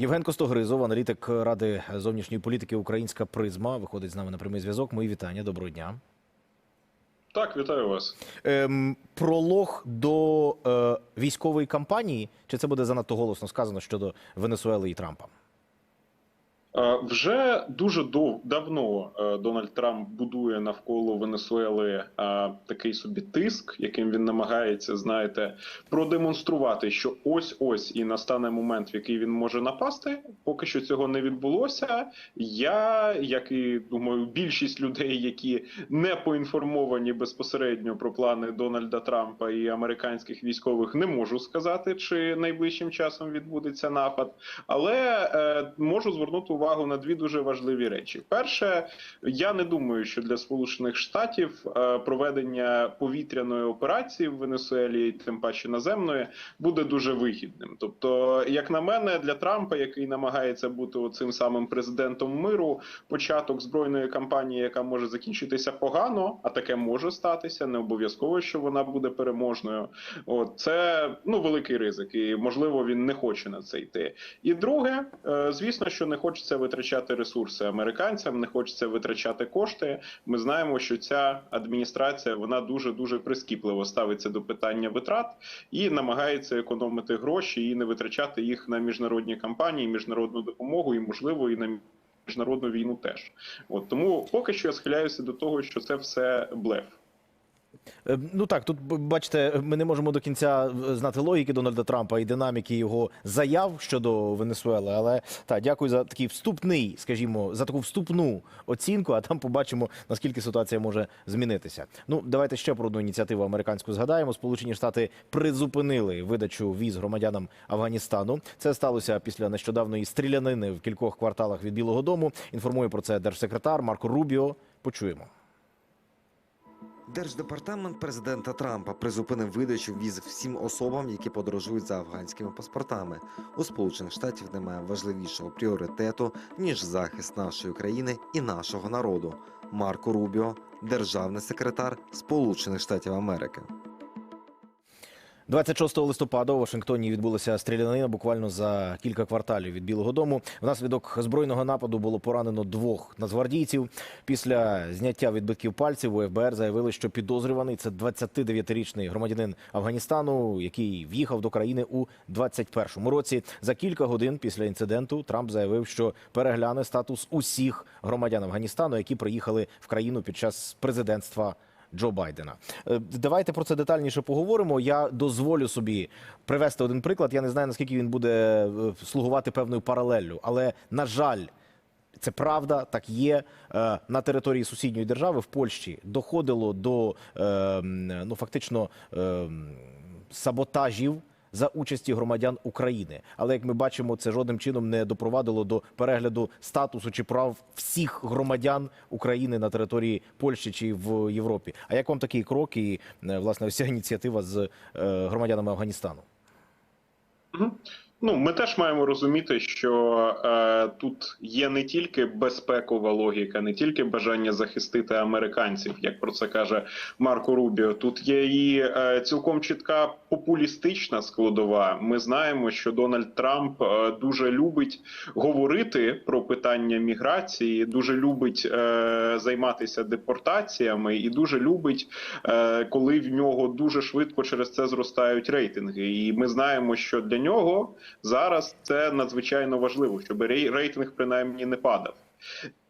Євген Костогризов, аналітик Ради зовнішньої політики Українська призма, виходить з нами на прямий зв'язок. Мої вітання. Доброго дня. Так, вітаю вас. Ем, пролог до е, військової кампанії, чи це буде занадто голосно сказано щодо Венесуели і Трампа? Е, Вже дуже дов, давно е, Дональд Трамп будує навколо Венесуели е, такий собі тиск, яким він намагається, знаєте, продемонструвати, що ось ось і настане момент, в який він може напасти. Поки що цього не відбулося. Я, як і думаю, більшість людей, які не поінформовані безпосередньо про плани Дональда Трампа і американських військових, не можу сказати, чи найближчим часом відбудеться напад, але е, можу звернути увагу на дві дуже важливі речі. Перше, я не думаю, що для Сполучених Штатів е, проведення повітряної операції в Венесуелі, тим паче наземної, буде дуже вигідним. Тобто, як на мене, для Трампа, який намагається бути цим самим президентом миру, початок збройної кампанії, яка може закінчитися погано, а таке може статися, не обов'язково, що вона буде переможною. От це ну великий ризик, і можливо він не хоче на це йти. І друге, е, звісно, що не хочеться витрачати ресурси американцям, не хочеться витрачати кошти. Ми знаємо, що ця адміністрація вона дуже дуже прискіпливо ставиться до питання витрат і намагається економити гроші і не витрачати їх на міжнародні кампанії, міжнародну допомогу і можливо і на міжнародну війну теж. От тому поки що я схиляюся до того, що це все блеф. Е, Ну так, тут бачите, ми не можемо до кінця е, знати логіки Дональда Трампа і динаміки його заяв щодо Венесуели. Але так, дякую за такий вступний, скажімо, за таку вступну оцінку. А там побачимо наскільки ситуація може змінитися. Ну давайте ще про одну ініціативу американську згадаємо. Сполучені Штати призупинили видачу віз громадянам Афганістану. Це сталося після нещодавної стрілянини в кількох кварталах від Білого Дому. Інформує про це держсекретар Марко Рубіо. Почуємо. Держдепартамент президента Трампа призупинив видачу віз всім особам, які подорожують за афганськими паспортами. У Сполучених Штатів немає важливішого пріоритету ніж захист нашої країни і нашого народу. Марко Рубіо, державний секретар Сполучених Штатів Америки. 26 листопада у Вашингтоні відбулася стрілянина буквально за кілька кварталів від Білого Дому. Внаслідок збройного нападу було поранено двох нацгвардійців. Після зняття відбитків пальців у ФБР заявили, що підозрюваний це 29-річний громадянин Афганістану, який в'їхав до країни у 21-му році. За кілька годин після інциденту Трамп заявив, що перегляне статус усіх громадян Афганістану, які приїхали в країну під час президентства. Джо Байдена. Е, Давайте про це детальніше поговоримо. Я дозволю собі привести один приклад. Я не знаю наскільки він буде е, слугувати певною паралеллю, але на жаль. Це правда, так є Е, на території сусідньої держави в Польщі доходило до ну фактично саботажів за участі громадян України. Але як ми бачимо, це жодним чином не допровадило до перегляду статусу чи прав всіх громадян України на території Польщі чи в Європі. А як вам такий крок і е, власне вся ініціатива з е, громадянами Афганістану? Ну, ми теж маємо розуміти, що е, тут є не тільки безпекова логіка, не тільки бажання захистити американців, як про це каже Марко Рубіо. Тут є і е, цілком чітка популістична складова. Ми знаємо, що Дональд Трамп е, дуже любить говорити про питання міграції, дуже любить е, займатися депортаціями, і дуже любить, е, коли в нього дуже швидко через це зростають рейтинги. І ми знаємо, що для нього зараз це надзвичайно важливо, щоб рей- рейтинг принаймні не падав.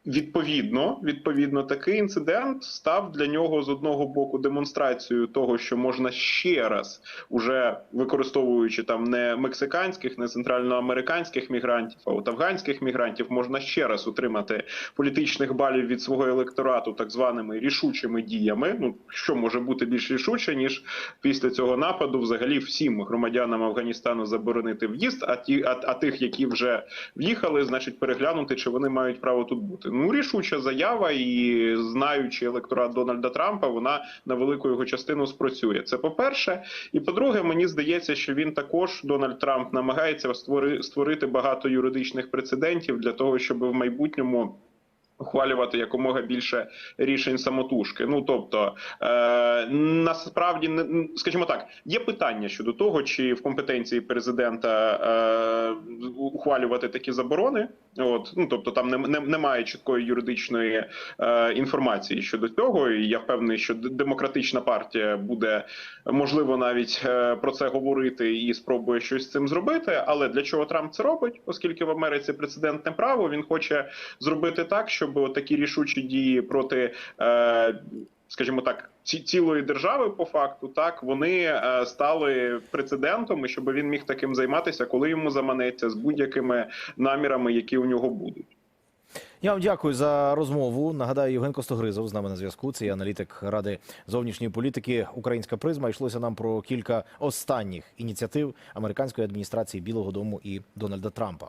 Відповідно, відповідно, такий інцидент став для нього з одного боку демонстрацією того, що можна ще раз, уже використовуючи там не мексиканських, не центральноамериканських мігрантів, а от афганських мігрантів, можна ще раз отримати політичних балів від свого електорату так званими рішучими діями. Ну що може бути більш рішуче, ніж після цього нападу, взагалі всім громадянам Афганістану заборонити в'їзд, а ті, а, а тих, які вже в'їхали, значить переглянути, чи вони мають право тут бути. Ну рішуча заява, і знаючи електорат Дональда Трампа, вона на велику його частину спрацює. Це по перше, і по-друге, мені здається, що він також Дональд Трамп намагається створи, створити багато юридичних прецедентів для того, щоб в майбутньому. Ухвалювати якомога більше рішень самотужки. Ну тобто е, насправді скажімо так, є питання щодо того, чи в компетенції президента е, ухвалювати такі заборони. От ну тобто, там не, не, немає чіткої юридичної е, інформації щодо цього. І я впевнений, що демократична партія буде можливо навіть е, про це говорити і спробує щось з цим зробити. Але для чого Трамп це робить? Оскільки в Америці прецедентне право, він хоче зробити так, щоб такі рішучі дії проти. Е, Скажімо так, ці цілої держави по факту, так вони е, стали прецедентом, і щоб він міг таким займатися, коли йому заманеться з будь-якими намірами, які у нього будуть. Я вам дякую за розмову. Нагадаю, Євген Костогризов з нами на зв'язку. Це аналітик Ради зовнішньої політики Українська призма. Йшлося нам про кілька останніх ініціатив американської адміністрації Білого Дому і Дональда Трампа.